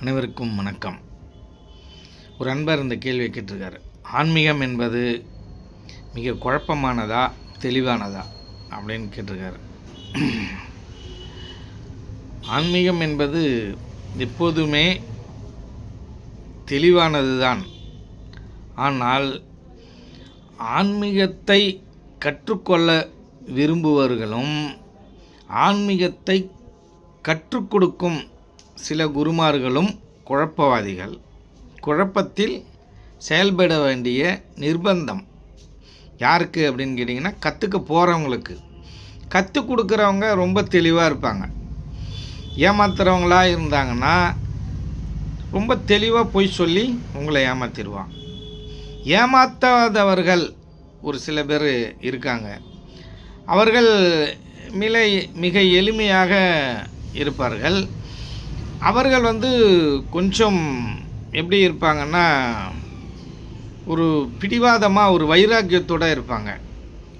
அனைவருக்கும் வணக்கம். ஒரு அன்பர் இந்த கேள்வியை கேட்டிருக்காரு. ஆன்மீகம் என்பது மிக குழப்பமானதா தெளிவானதா அப்படின்னு கேட்டிருக்காரு. ஆன்மீகம் என்பது எப்போதுமே தெளிவானது தான் ஆனால் ஆன்மீகத்தை கற்றுக்கொள்ள விரும்புவர்களும் ஆன்மீகத்தை கற்றுக் கொடுக்கும் சில குருமார்களும் குழப்பவாதிகள். குழப்பத்தில் செயல்பட வேண்டிய நிர்பந்தம் யாருக்கு அப்படின்னு கேட்டிங்கன்னா கற்றுக்க போகிறவங்களுக்கு கற்றுக் கொடுக்குறவங்க ரொம்ப தெளிவாக இருப்பாங்க. ஏமாத்துறவங்களா இருந்தாங்கன்னா ரொம்ப தெளிவாக போய் சொல்லி உங்களை ஏமாத்திடுவான் ஏமாத்தாதவர்கள் ஒரு சில பேர் இருக்காங்க. அவர்கள் மிலை மிக எளிமையாக இருப்பார்கள். அவர்கள் வந்து கொஞ்சம் எப்படி இருப்பாங்கன்னா ஒரு பிடிவாதமாக ஒரு வைராக்கியத்தோடு இருப்பாங்க.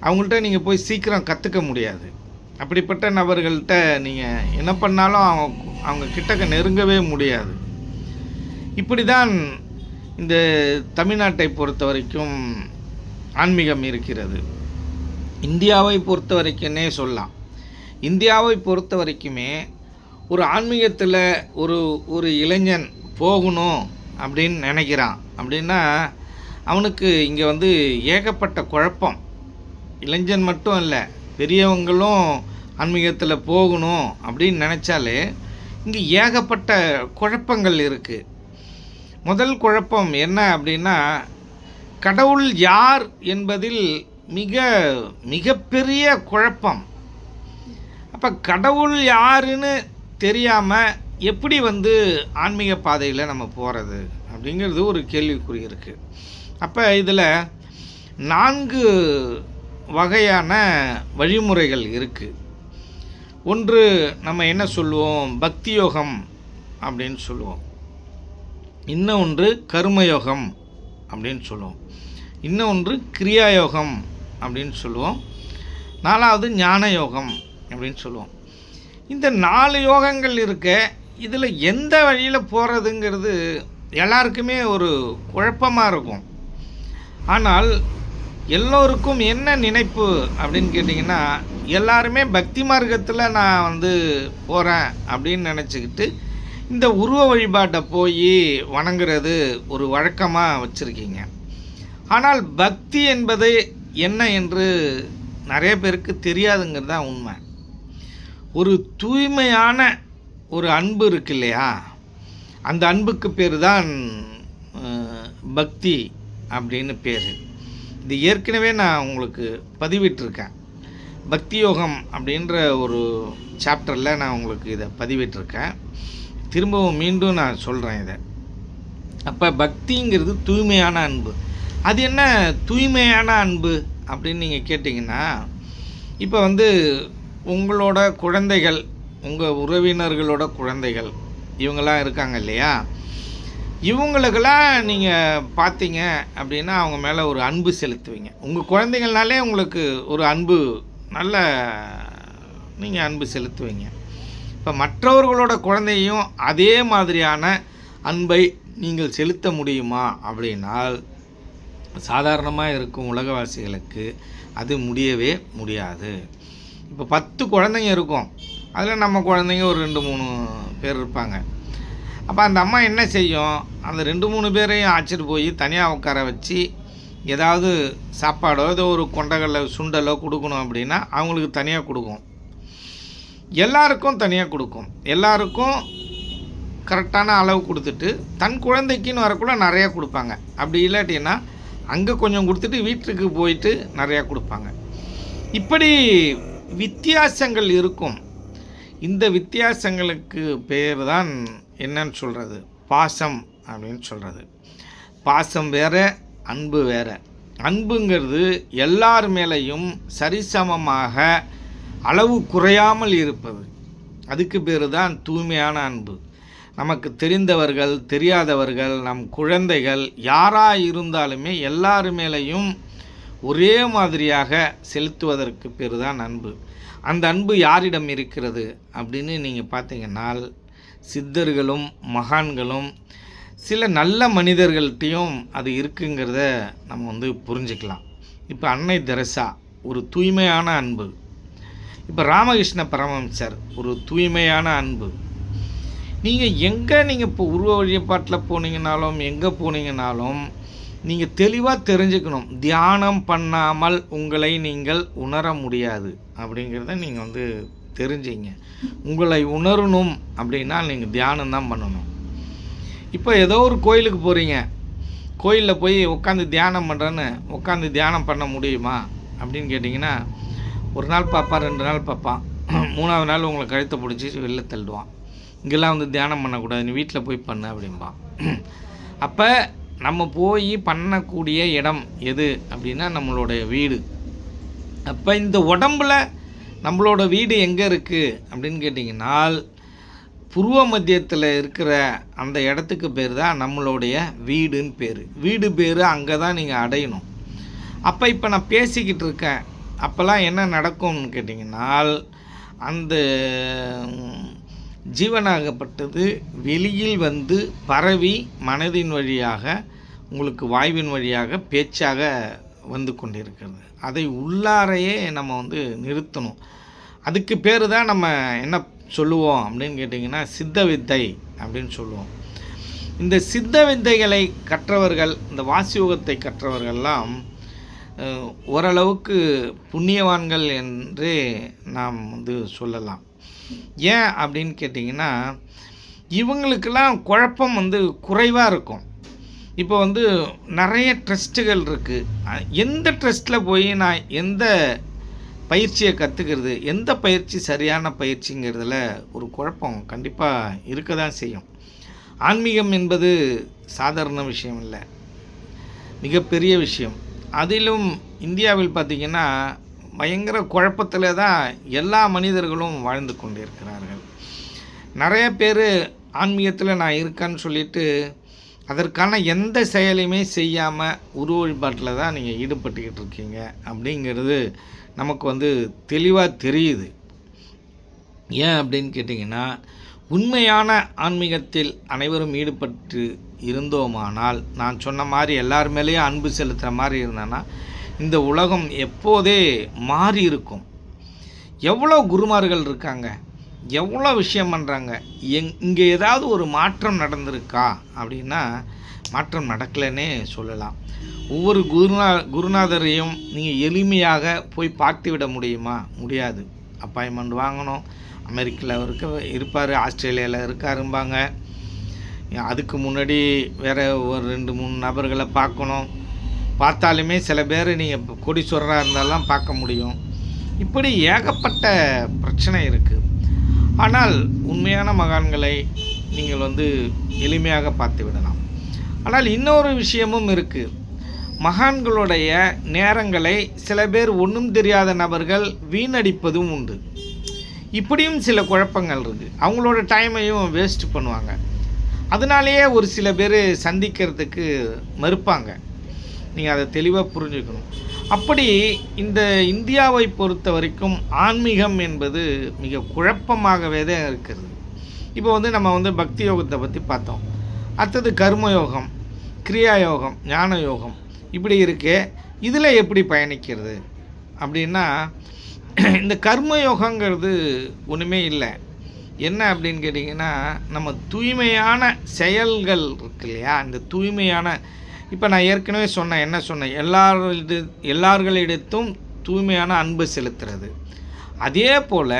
அவங்கள்ட்ட நீங்கள் போய் சீக்கிரம் கற்றுக்க முடியாது. அப்படிப்பட்ட நபர்கள்ட்ட நீங்கள் என்ன பண்ணாலும் அவங்க அவங்க கிட்டக்க நெருங்கவே முடியாது. இப்படி தான் இந்த தமிழ்நாட்டை பொறுத்த வரைக்கும் ஆன்மீகம் இருக்கிறது. இந்தியாவை பொறுத்த வரைக்கும்னே சொல்லலாம். இந்தியாவை பொறுத்த வரைக்குமே ஒரு ஆன்மீகத்தில் ஒரு ஒரு இளைஞன் போகணும் அப்படின்னு நினைக்கிறான். அப்படின்னா அவனுக்கு இங்கே வந்து ஏகப்பட்ட குழப்பம். இளைஞன் மட்டும் இல்லை பெரியவங்களும் ஆன்மீகத்தில் போகணும் அப்படின்னு நினச்சாலே இங்கே ஏகப்பட்ட குழப்பங்கள் இருக்குது முதல் குழப்பம் என்ன அப்படின்னா கடவுள் யார் என்பதில் மிக மிகப்பெரிய குழப்பம். அப்போ கடவுள் யாருன்னு தெரியாமல் எப்படி வந்து ஆன்மீக பாதையில் நம்ம போகிறது அப்படிங்கிறது ஒரு கேள்விக்குறி இருக்குது அப்போ இதில் நான்கு வகையான வழிமுறைகள் இருக்குது ஒன்று நம்ம என்ன சொல்லுவோம்? பக்தி யோகம் அப்படின்னு சொல்லுவோம். இன்னும் ஒன்று கர்மயோகம் அப்படின்னு சொல்லுவோம். இன்னும் ஒன்று கிரியாயோகம் அப்படின்னு சொல்லுவோம். நாலாவது ஞான யோகம் அப்படின்னு சொல்லுவோம். இந்த நாலு யோகங்கள் இருக்க இதில் எந்த வழியில் போகிறதுங்கிறது எல்லாருக்குமே ஒரு குழப்பமாக இருக்கும். ஆனால் எல்லோருக்கும் என்ன நினைப்பு அப்படின்னு கேட்டிங்கன்னா எல்லாருமே பக்தி மார்க்கத்தில் நான் வந்து போகிறேன் அப்படின்னு நினச்சிக்கிட்டு இந்த உருவ வழிபாட்டை போய் வணங்குறது ஒரு வழக்கமாக வச்சுருக்கீங்க. ஆனால் பக்தி என்பது என்ன என்று நிறைய பேருக்கு தெரியாதுங்கிறது தான் உண்மை. ஒரு தூய்மையான ஒரு அன்பு இருக்கு இல்லையா? அந்த அன்புக்கு பேர் தான் பக்தி அப்படின்னு பேர். இது ஏற்கனவே நான் உங்களுக்கு பதிவிட்டிருக்கேன். பக்தி யோகம் அப்படின்ற ஒரு சாப்டரில் நான் உங்களுக்கு இதை பதிவிட்டிருக்கேன். திரும்பவும் மீண்டும் நான் சொல்கிறேன் இதை. அப்போ பக்திங்கிறது தூய்மையான அன்பு. அது என்ன தூய்மையான அன்பு அப்படின்னு நீங்கள் கேட்டிங்கன்னா இப்போ வந்து உங்களோட குழந்தைகள் உங்கள் உறவினர்களோட குழந்தைகள் இவங்கெல்லாம் இருக்காங்க இல்லையா? இவங்களுக்கெல்லாம் நீங்கள் பார்த்தீங்க அப்படின்னா அவங்க மேலே ஒரு அன்பு செலுத்துவீங்க. உங்கள் குழந்தைங்கள்னாலே உங்களுக்கு ஒரு அன்பு நல்ல நீங்கள் அன்பு செலுத்துவீங்க. இப்போ மற்றவர்களோட குழந்தையும் அதே மாதிரியான அன்பை நீங்கள் செலுத்த முடியுமா அப்படின்னால் சாதாரணமாக இருக்கும் உலகவாசிகளுக்கு அது முடியவே முடியாது. இப்போ பத்து குழந்தைங்க இருக்கும். அதில் நம்ம குழந்தைங்க ஒரு ரெண்டு மூணு பேர் இருப்பாங்க. அப்போ அந்த அம்மா என்ன செய்யும்? அந்த ரெண்டு மூணு பேரையும் அழைச்சிட்டு போய் தனியாக உட்கார வச்சு ஏதாவது சாப்பாடோ ஏதோ ஒரு கொண்டகல்ல சுண்டலோ கொடுக்கணும் அப்படின்னா அவங்களுக்கு தனியாக கொடுக்கும். எல்லாருக்கும் தனியாக கொடுக்கும். எல்லாருக்கும் கரெக்டான அளவு கொடுத்துட்டு தன் குழந்தைக்குன்னு வரக்குள்ள நிறையா கொடுப்பாங்க. அப்படி இல்லாட்டின்னா அங்கே கொஞ்சம் கொடுத்துட்டு வீட்டுக்கு போயிட்டு நிறையா கொடுப்பாங்க. இப்படி வித்தியாசங்கள் இருக்கும். இந்த வித்தியாசங்களுக்கு பேர் தான் என்னன்னு சொல்கிறது பாசம் அப்படின்னு சொல்கிறது பாசம் வேற அன்பு வேற. அன்புங்கிறது எல்லார் மேலேயும் சரிசமமாக அளவு குறையாமல் இருப்பது. அதுக்கு பேர் தான் தூய்மையான அன்பு. நமக்கு தெரிந்தவர்கள் தெரியாதவர்கள் நம் குழந்தைகள் யாராக இருந்தாலுமே எல்லார் மேலேயும் ஒரே மாதிரியாக செலுத்துவதற்கு பேர் தான் அன்பு. அந்த அன்பு யாரிடம் இருக்கிறது அப்படின்னு நீங்கள் பார்த்தீங்கன்னா சித்தர்களும் மகான்களும் சில நல்ல மனிதர்கள்ட்டையும் அது இருக்குங்கிறத நம்ம வந்து புரிஞ்சுக்கலாம். இப்போ அன்னை தெரசா ஒரு தூய்மையான அன்பு. இப்போ ராமகிருஷ்ண பரமம்சர் ஒரு தூய்மையான அன்பு. நீங்கள் எங்கே நீங்கள் இப்போ உருவ வழிபாட்டில் போனீங்கனாலும் எங்கே போனீங்கனாலும் நீங்கள் தெளிவாக தெரிஞ்சுக்கணும். தியானம் பண்ணாமல் உங்களை நீங்கள் உணர முடியாது. அப்படிங்கிறத நீங்கள் வந்து தெரிஞ்சிங்க. உங்களை உணரணும் அப்படின்னா நீங்கள் தியானம் தான் பண்ணணும். இப்போ ஏதோ ஒரு கோயிலுக்கு போகிறீங்க கோயிலில் போய் உட்காந்து தியானம் பண்ணுறேன்னு உட்காந்து தியானம் பண்ண முடியுமா? அப்படின்னு கேட்டிங்கன்னா ஒரு நாள் பார்ப்பான் ரெண்டு நாள் பார்ப்பான் மூணாவது நாள் உங்களை கழுத்தை பிடிச்சி வெளில தள்ளுவான். இங்கெல்லாம் வந்து தியானம் பண்ணக்கூடாது. நீ வீட்டில் போய் பண்ணு அப்படிம்பான். அப்போ நம்ம போய் பண்ணக்கூடிய இடம் எது அப்படின்னா நம்மளுடைய வீடு. அப்போ இந்த உடம்புல நம்மளோட வீடு எங்கே இருக்குது அப்படின்னு கேட்டிங்கன்னா புருவ மத்தியத்தில் இருக்கிற அந்த இடத்துக்கு பேர் தான் நம்மளுடைய வீடுன்னு பேர். வீடு பேர் அங்கே தான் நீங்கள் அடையணும். அப்போ இப்போ நான் பேசிக்கிட்டு இருக்கேன். அப்போல்லாம் என்ன நடக்கும்னு கேட்டிங்கன்னால் அந்த ஜீவனாகப்பட்டது வெளியில் வந்து பரவி மனதின் வழியாக உங்களுக்கு வாய்வின் வழியாக பேச்சாக வந்து கொண்டிருக்கிறது. அதை உள்ளாரையே நம்ம வந்து நிறுத்தணும். அதுக்கு பேர் தான் நம்ம என்ன சொல்லுவோம் அப்படின்னு கேட்டிங்கன்னா சித்த வித்தை அப்படின்னு சொல்லுவோம். இந்த சித்த வித்தைகளை கற்றவர்கள் இந்த வாசியோகத்தை கற்றவர்கள்லாம் ஓரளவுக்கு புண்ணியவான்கள் என்று நாம் வந்து சொல்லலாம். ஏன் அப்படின்னு கேட்டிங்கன்னா இவங்களுக்கெல்லாம் குழப்பம் வந்து குறைவாக இருக்கும். இப்போ வந்து நிறைய ட்ரஸ்ட்டுகள் இருக்குது எந்த ட்ரஸ்ட்டில் போய் நான் எந்த பயிற்சியை கற்றுக்கிறது எந்த பயிற்சி சரியான பயிற்சிங்கிறதுல ஒரு குழப்பம் கண்டிப்பாக இருக்க தான் செய்யும். ஆன்மீகம் என்பது சாதாரண விஷயம் இல்லை. மிகப்பெரிய விஷயம். அதிலும் இந்தியாவில் பார்த்திங்கன்னா பயங்கர குழப்பத்தில் தான் எல்லா மனிதர்களும் வாழ்ந்து கொண்டிருக்கிறார்கள். நிறைய பேர் ஆன்மீகத்தில் நான் இருக்கேன்னு சொல்லிட்டு அதற்கான எந்த செயலையுமே செய்யாமல் உருவ வழிபாட்டில் தான் நீங்கள் ஈடுபட்டுக்கிட்டு இருக்கீங்க. அப்படிங்கிறது நமக்கு வந்து தெளிவாக தெரியுது. ஏன் அப்படின்னு கேட்டிங்கன்னா உண்மையான ஆன்மீகத்தில் அனைவரும் ஈடுபட்டு இருந்தோமானால் நான் சொன்ன மாதிரி எல்லார் மேலேயும் அன்பு செலுத்துகிற மாதிரி இருந்தேன்னா இந்த உலகம் எப்போதே மாறி இருக்கும். எவ்வளோ குருமார்கள் இருக்காங்க? எவ்வளோ விஷயம் பண்ணுறாங்க எங் இங்கே ஏதாவது ஒரு மாற்றம் நடந்திருக்கா? அப்படின்னா மாற்றம் நடக்கலைன்னே சொல்லலாம். ஒவ்வொரு குருநா குருநாதரையும் நீங்கள் எளிமையாக போய் பார்த்து விட முடியுமா? முடியாது. அப்பாயின்மெண்ட் வாங்கணும். அமெரிக்காவில் இருக்க இருப்பார் ஆஸ்திரேலியாவில் இருக்காரும்பாங்க. அதுக்கு முன்னாடி வேறு ஒரு ரெண்டு மூணு நபர்களை பார்க்கணும். பார்த்தாலுமே சில பேர் நீங்கள் கொடிசுவராக இருந்தாலாம் பார்க்க முடியும். இப்படி ஏகப்பட்ட பிரச்சனை இருக்குது ஆனால் உண்மையான மகான்களை நீங்கள் வந்து எளிமையாக பார்த்து விடலாம். ஆனால் இன்னொரு விஷயமும் இருக்குது மகான்களுடைய நேரங்களை சில பேர் ஒன்றும் தெரியாத நபர்கள் வீணடிப்பதும் உண்டு. இப்படியும் சில குழப்பங்கள் இருக்குது அவங்களோட டைமையும் வேஸ்ட் பண்ணுவாங்க. அதனாலேயே ஒரு சில பேர் சந்திக்கிறதுக்கு மறுப்பாங்க. நீங்கள் அதை தெளிவாக புரிஞ்சுக்கணும். அப்படி இந்த இந்தியாவை பொறுத்த வரைக்கும் ஆன்மீகம் என்பது மிக குழப்பமாகவே தான் இருக்கிறது. இப்போ வந்து நம்ம வந்து பக்தி யோகத்தை பற்றி பார்த்தோம். அடுத்தது கர்ம யோகம் கிரியா யோகம் ஞான யோகம் இப்படி இருக்கு இதில் எப்படி பயணிக்கிறது? அப்படின்னா இந்த கர்ம யோகங்கிறது ஒன்றுமே இல்லை. என்ன அப்படின்னு கேட்டிங்கன்னா நம்ம தூய்மையான செயல்கள் இருக்கு இல்லையா? இந்த தூய்மையான இப்போ நான் ஏற்கனவே சொன்னேன் என்ன சொன்னேன் எல்லாரிட எல்லார்களிடத்தும் தூய்மையான அன்பு செலுத்துறது. அதே போல்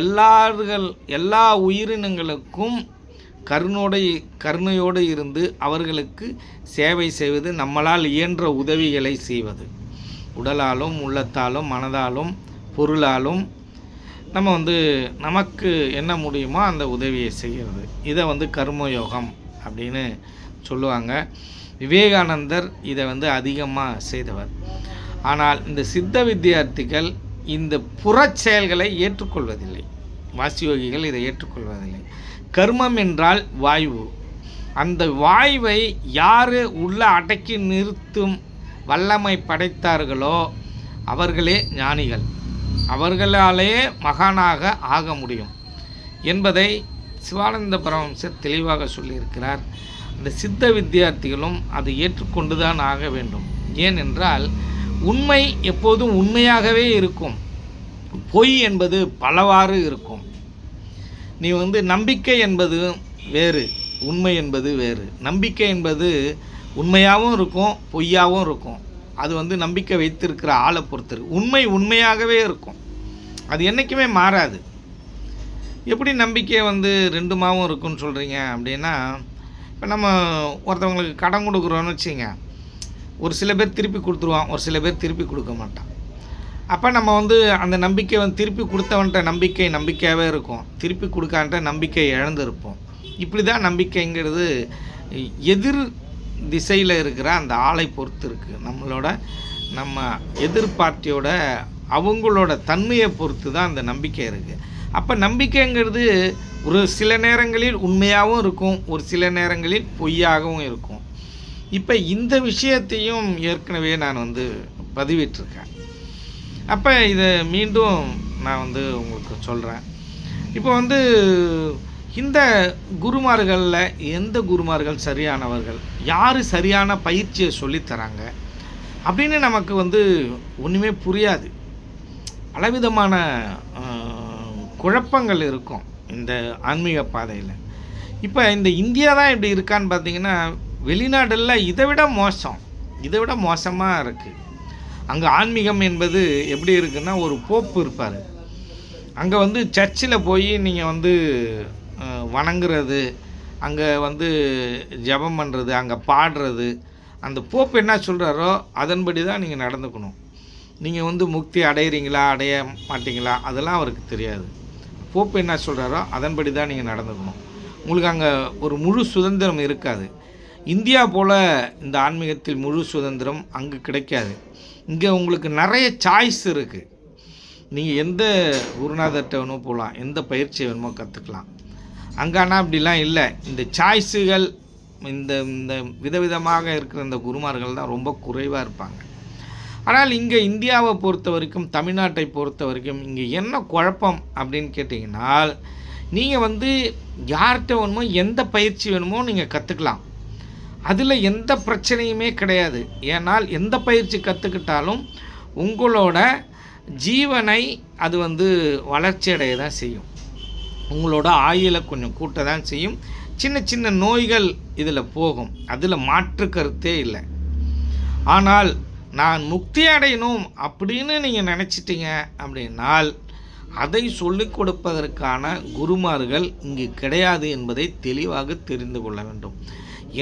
எல்லார்கள் எல்லா உயிரினங்களுக்கும் கருணோடு கருணையோடு இருந்து அவர்களுக்கு சேவை செய்வது நம்மளால் இயன்ற உதவிகளை செய்வது. உடலாலும் உள்ளத்தாலும் மனதாலும் பொருளாலும் நம்ம வந்து நமக்கு என்ன முடியுமோ அந்த உதவியை செய்கிறது இதை வந்து கர்மயோகம் அப்படின்னு சொல்லுவாங்க. விவேகானந்தர் இதை வந்து அதிகமாக செய்தவர். ஆனால் இந்த சித்த வித்தியார்த்திகள் இந்த புறச் செயல்களை ஏற்றுக்கொள்வதில்லை. வாசியோகிகள் இதை ஏற்றுக்கொள்வதில்லை. கர்மம் என்றால் வாயு அந்த வாயுவை யார் உள்ள அடக்கி நிறுத்தும் வல்லமை படைத்தார்களோ அவர்களே ஞானிகள். அவர்களாலே மகானாக ஆக முடியும். என்பதை சிவானந்த பரமம்சர் தெளிவாக சொல்லியிருக்கிறார். இந்த சித்த வித்தியார்த்திகளும் அதை ஏற்றுக்கொண்டு தான் ஆக வேண்டும். ஏனென்றால் உண்மை எப்போதும் உண்மையாகவே இருக்கும். பொய் என்பது பலவாறு இருக்கும். நீ வந்து நம்பிக்கை என்பது வேறு உண்மை என்பது வேறு. நம்பிக்கை என்பது உண்மையாகவும் இருக்கும் பொய்யாகவும் இருக்கும். அது வந்து நம்பிக்கை வைத்திருக்கிற ஆளை பொறுத்து உண்மை உண்மையாகவே இருக்கும். அது என்றைக்குமே மாறாது. எப்படி நம்பிக்கை வந்து ரெண்டுமாவும் இருக்குன்னு சொல்கிறீங்க அப்படின்னா இப்போ நம்ம ஒருத்தவங்களுக்கு கடன் கொடுக்குறோன்னு வச்சுங்க ஒரு சில பேர் திருப்பி கொடுத்துருவான் ஒரு சில பேர் திருப்பி கொடுக்க மாட்டான். அப்போ நம்ம வந்து அந்த நம்பிக்கை வந்து திருப்பி கொடுத்தவன்ட்ட நம்பிக்கை நம்பிக்கையாகவே இருக்கும். திருப்பி கொடுக்கான்ட்ட நம்பிக்கை இழந்திருப்போம். இப்படி தான் நம்பிக்கைங்கிறது எதிர் திசையில் இருக்கிற அந்த ஆளை பொறுத்து இருக்குது நம்மளோட நம்ம எதிர் பார்ட்டியோட அவங்களோட தன்மையை பொறுத்து தான் அந்த நம்பிக்கை இருக்குது அப்போ நம்பிக்கைங்கிறது ஒரு சில நேரங்களில் உண்மையாகவும் இருக்கும் ஒரு சில நேரங்களில் பொய்யாகவும் இருக்கும். இப்போ இந்த விஷயத்தையும் ஏற்கனவே நான் வந்து பதிவிட்டிருக்கேன். அப்போ இதை மீண்டும் நான் வந்து உங்களுக்கு சொல்கிறேன் இப்போ வந்து இந்த குருமார்களில் எந்த குருமார்கள் சரியானவர்கள்? யார் சரியான பயிற்சியை சொல்லித்தராங்க? அப்படின்னு நமக்கு வந்து ஒன்றுமே புரியாது. பலவிதமான குழப்பங்கள் இருக்கும் இந்த ஆன்மீக பாதையில். இப்போ இந்த இந்தியா தான் இப்படி இருக்கான்னு பார்த்தீங்கன்னா வெளிநாடெல்லாம் இதை விட மோசம். இதை விட மோசமாக இருக்குது அங்கே ஆன்மீகம் என்பது எப்படி இருக்குன்னா ஒரு போப்பு இருப்பார். அங்கே வந்து சர்ச்சில் போய் நீங்கள் வந்து வணங்குறது அங்கே வந்து ஜெபம் பண்ணுறது அங்கே பாடுறது அந்த போப்பு என்ன சொல்கிறாரோ அதன்படி தான் நீங்கள் நடந்துக்கணும். நீங்கள் வந்து முக்தி அடையிறீங்களா அடைய மாட்டீங்களா அதெல்லாம் அவருக்கு தெரியாது. போப்பு என்ன சொல்கிறாரோ அதன்படி தான் நீங்கள் நடந்துக்கணும். உங்களுக்கு அங்கே ஒரு முழு சுதந்திரம் இருக்காது. இந்தியா போல் இந்த ஆன்மீகத்தில் முழு சுதந்திரம் அங்கே கிடைக்காது. இங்கே உங்களுக்கு நிறைய சாய்ஸ் இருக்குது நீங்கள் எந்த குருநாதர்கிட்ட வேணுமோ போகலாம் எந்த பயிற்சி வேணுமோ கற்றுக்கலாம் அங்கே ஆனால் அப்படிலாம் இல்லை. இந்த சாய்ஸுகள் இந்த இந்த விதவிதமாக இருக்கிற இந்த குருமார்கள் தான் ரொம்ப குறைவாக இருப்பாங்க. ஆனால் இங்கே இந்தியாவை பொறுத்த வரைக்கும் தமிழ்நாட்டை பொறுத்த வரைக்கும் இங்கே என்ன குழப்பம் அப்படின்னு கேட்டிங்கன்னால் நீங்கள் வந்து யார்கிட்ட வேணுமோ எந்த பயிற்சி வேணுமோ நீங்கள் கற்றுக்கலாம். அதில் எந்த பிரச்சனையுமே கிடையாது. ஏனால் எந்த பயிற்சி கற்றுக்கிட்டாலும் உங்களோட ஜீவனை அது வந்து வளர்ச்சி அடைய தான் செய்யும். உங்களோட ஆயுளை கொஞ்சம் கூட்ட தான் செய்யும். சின்ன சின்ன நோய்கள் இதில் போகும். அதில் மாற்று கருத்தே இல்லை. ஆனால் நான் முக்தி அடையணும் அப்படின்னு நீங்கள் நினச்சிட்டீங்க அப்படின்னால் அதை சொல்லிக் கொடுப்பதற்கான குருமார்கள் இங்கு கிடையாது என்பதை தெளிவாக தெரிந்து கொள்ள வேண்டும்.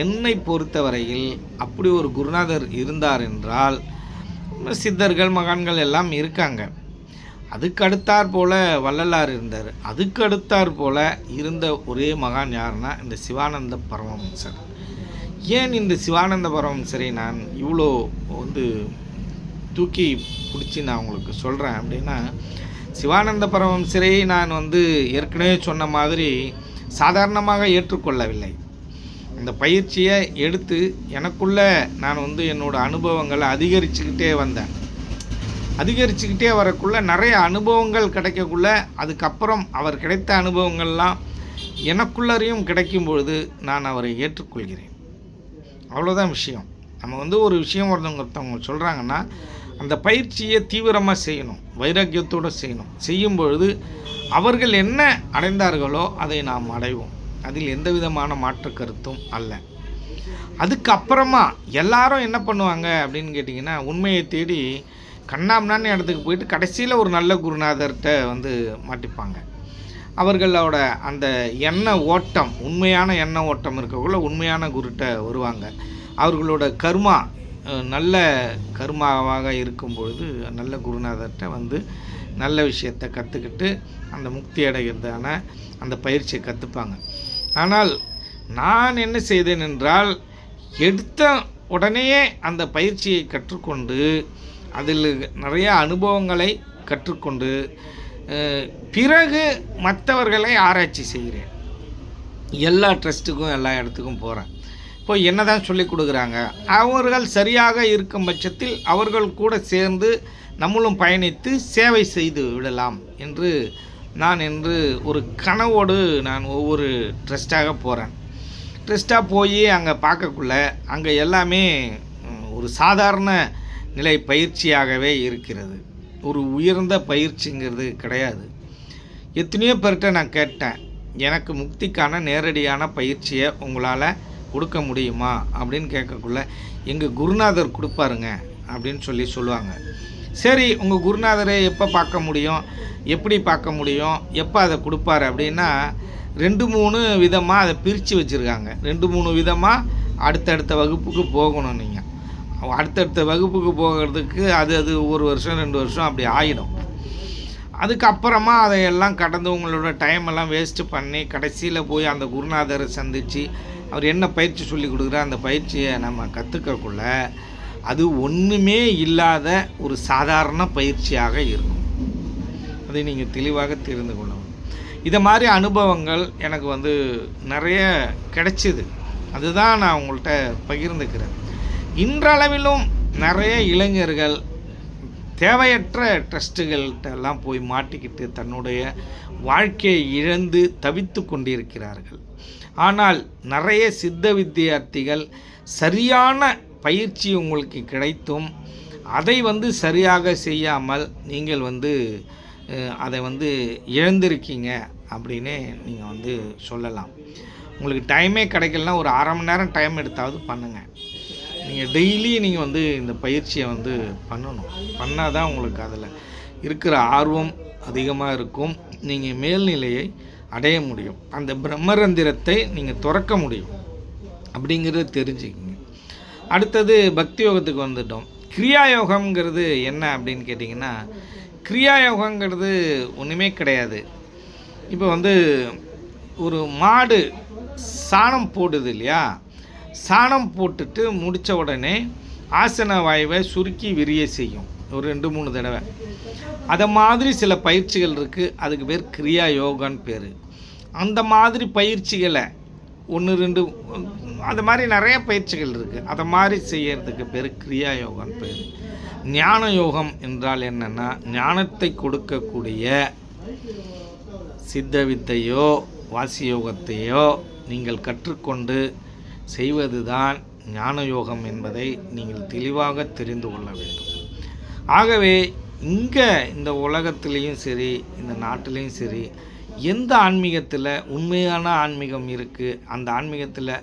என்னை பொறுத்தவரையில் அப்படி ஒரு குருநாதர் இருந்தார் என்றால் சித்தர்கள் மகான்கள் எல்லாம் இருக்காங்க. அதுக்கடுத்தாற் போல வள்ளலார் இருந்தார். அதுக்கு அடுத்தாற் போல இருந்த ஒரே மகான் யாருன்னா இந்த சிவானந்த பரமஹம்சர். ஏன் இந்த சிவானந்த சரி நான் இவ்வளோ வந்து தூக்கி பிடிச்சி நான் உங்களுக்கு சொல்கிறேன் அப்படின்னா சிவானந்த பரமஹம்சரை நான் வந்து ஏற்கனவே சொன்ன மாதிரி சாதாரணமாக ஏற்றுக்கொள்ளவில்லை. இந்த பயிற்சியை எடுத்து எனக்குள்ள நான் வந்து என்னோடய அனுபவங்களை அதிகரிச்சுக்கிட்டே வந்தேன். அதிகரிச்சுக்கிட்டே வரக்குள்ளே நிறைய அனுபவங்கள் கிடைக்கக்குள்ள அதுக்கப்புறம் அவர் கிடைத்த அனுபவங்கள்லாம் எனக்குள்ளரையும் கிடைக்கும் பொழுது நான் அவரை ஏற்றுக்கொள்கிறேன். அவ்வளோதான் விஷயம். நம்ம வந்து ஒரு விஷயம் ஒருத்தவங்க ஒருத்தவங்க சொல்கிறாங்கன்னா அந்த பயிற்சியை தீவிரமாக செய்யணும். வைராக்கியத்தோடு செய்யணும். செய்யும் பொழுது அவர்கள் என்ன அடைந்தார்களோ அதை நாம் அடைவோம். அதில் எந்த விதமான மாற்று கருத்தும் அல்ல. அதுக்கப்புறமா எல்லாரும் என்ன பண்ணுவாங்க அப்படின்னு கேட்டிங்கன்னா உண்மையை தேடி கண்ணாம்னான்னு இடத்துக்கு போயிட்டு கடைசியில் ஒரு நல்ல குருநாதர்கிட்ட வந்து மாட்டிப்பாங்க. அவர்களோட அந்த எண்ண ஓட்டம் உண்மையான எண்ண ஓட்டம் இருக்கக்குள்ள உண்மையான குருட்ட வருவாங்க. அவர்களோட கர்மா நல்ல கர்மாவாக இருக்கும் பொழுது நல்ல குருநாதர்கிட்ட வந்து நல்ல விஷயத்தை கற்றுக்கிட்டு அந்த முக்தி அடைகிறதான அந்த பயிற்சியை கற்றுப்பாங்க ஆனால் நான் என்ன செய்தேன் என்றால் எடுத்த உடனேயே அந்த பயிற்சியை கற்றுக்கொண்டு அதில் நிறைய அனுபவங்களை கற்றுக்கொண்டு பிறகு மற்றவர்களை ஆராய்ச்சி செய்கிறேன். எல்லா ட்ரஸ்ட்டுக்கும் எல்லா இடத்துக்கும் போகிறேன் இப்போ என்ன தான் சொல்லி கொடுக்குறாங்க? அவர்கள் சரியாக இருக்கும் பட்சத்தில் அவர்கள் கூட சேர்ந்து நம்மளும் பயணித்து சேவை செய்து விடலாம் என்று நான் என்று ஒரு கனவோடு நான் ஒவ்வொரு ட்ரஸ்ட்டாக போகிறேன் ட்ரஸ்ட்டாக போய் அங்கே பார்க்கக்குள்ள அங்கே எல்லாமே ஒரு சாதாரண நிலை பயிற்சியாகவே இருக்கிறது. ஒரு உயர்ந்த பயிற்சிங்கிறது கிடையாது. எத்தனையோ பேர்கிட்ட நான் கேட்டேன் எனக்கு முக்திக்கான நேரடியான பயிற்சியை உங்களால் கொடுக்க முடியுமா? அப்படின்னு கேட்கக்குள்ள எங்கள் குருநாதர் கொடுப்பாருங்க அப்படின்னு சொல்லி சொல்லுவாங்க. சரி உங்கள் குருநாதரை எப்போ பார்க்க முடியும்? எப்படி பார்க்க முடியும்? எப்போ அதை கொடுப்பாரு? அப்படின்னா ரெண்டு மூணு விதமாக அதை பிரித்து வச்சுருக்காங்க. ரெண்டு மூணு விதமாக அடுத்தடுத்த வகுப்புக்கு போகணும் நீங்கள் அடுத்தடுத்த வகுப்புக்கு போகிறதுக்கு அது அது ஒரு வருஷம் ரெண்டு வருஷம் அப்படி ஆகிடும் அதுக்கப்புறமா அதையெல்லாம் கடந்து உங்களோட டைம் எல்லாம் வேஸ்ட்டு பண்ணி கடைசியில் போய் அந்த குருநாதரை சந்தித்து அவர் என்ன பயிற்சி சொல்லி கொடுக்குற அந்த பயிற்சியை நம்ம கற்றுக்கக்குள்ள அது ஒன்றுமே இல்லாத ஒரு சாதாரண பயிற்சியாக இருக்கும். அதை நீங்கள் தெளிவாக தெரிந்து கொள்ளணும் இதை மாதிரி அனுபவங்கள் எனக்கு வந்து நிறைய கிடைச்சிது. அதுதான் நான் உங்கள்கிட்ட பகிர்ந்துக்கிறேன். இன்றளவிலும் நிறைய இளைஞர்கள் தேவையற்ற ட்ரஸ்ட்டுகள்கிட்ட எல்லாம் போய் மாட்டிக்கிட்டு தன்னுடைய வாழ்க்கையை இழந்து தவித்து கொண்டிருக்கிறார்கள். ஆனால் நிறைய சித்த வித்தியார்த்திகள் சரியான பயிற்சி உங்களுக்கு கிடைத்தும் அதை வந்து சரியாக செய்யாமல் நீங்கள் வந்து அதை வந்து இழந்திருக்கீங்க அப்படின்னு நீங்கள் வந்து சொல்லலாம். உங்களுக்கு டைமே கிடைக்கலனா ஒரு அரை மணி நேரம் டைம் எடுத்தாவது பண்ணுங்கள் நீங்கள் டெய்லி நீங்கள் வந்து இந்த பயிற்சியை வந்து பண்ணணும். பண்ணால் தான் உங்களுக்கு அதில் இருக்கிற ஆர்வம் அதிகமாக இருக்கும். நீங்கள் மேல்நிலையை அடைய முடியும். அந்த பிரம்மரந்திரத்தை நீங்கள் துறக்க முடியும். அப்படிங்கிறத தெரிஞ்சுக்கங்க. அடுத்தது பக்தி யோகத்துக்கு வந்துட்டோம். கிரியா யோகம்ங்கிறது என்ன அப்படின்னு கேட்டிங்கன்னா கிரியா யோகங்கிறது ஒன்றுமே கிடையாது. இப்போ வந்து ஒரு மாடு சாணம் போடுது இல்லையா? சாணம் போட்டுட்டு முடித்த உடனே ஆசன வாயுவை சுருக்கி விரிய செய்யும். ஒரு ரெண்டு மூணு தடவை. அதை மாதிரி சில பயிற்சிகள் இருக்குது அதுக்கு பேர் கிரியா யோகான்னு பேர். அந்த மாதிரி பயிற்சிகளை ஒன்று ரெண்டு அது மாதிரி நிறைய பயிற்சிகள் இருக்குது அதை மாதிரி செய்கிறதுக்கு பேர் கிரியா யோகான்னு பேர். ஞான யோகம் என்றால் என்னென்னா ஞானத்தை கொடுக்கக்கூடிய சித்த வித்தையோ வாசி யோகத்தையோ நீங்கள் கற்றுக்கொண்டு செய்வதுதான் ஞான யோகம் என்பதை நீங்கள் தெளிவாக தெரிந்து கொள்ள வேண்டும். ஆகவே இங்கே இந்த உலகத்திலையும் சரி இந்த நாட்டிலையும் சரி எந்த ஆன்மீகத்தில் உண்மையான ஆன்மீகம் இருக்குது அந்த ஆன்மீகத்தில்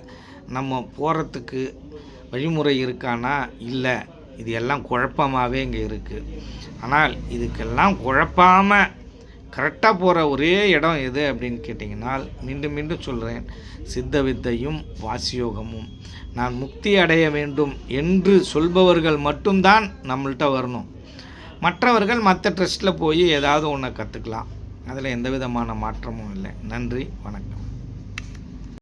நம்ம போகிறதுக்கு வழிமுறை இருக்கானா? இல்லை. இது எல்லாம் குழப்பமாகவே இங்கே இருக்குது ஆனால் இதுக்கெல்லாம் குழப்பாமல் கரெக்டாக போகிற ஒரே இடம் எது அப்படின்னு கேட்டிங்கனால் மீண்டும் மீண்டும் சொல்கிறேன் சித்த வித்தையும் வாசியோகமும். நான் முக்தி அடைய வேண்டும் என்று சொல்பவர்கள் மட்டும்தான் நம்மள்கிட்ட வரணும். மற்றவர்கள் மற்ற ட்ரஸ்ட்டில் போய் ஏதாவது ஒன்றை கற்றுக்கலாம் அதில் எந்த விதமான மாற்றமும் இல்லை. நன்றி வணக்கம்.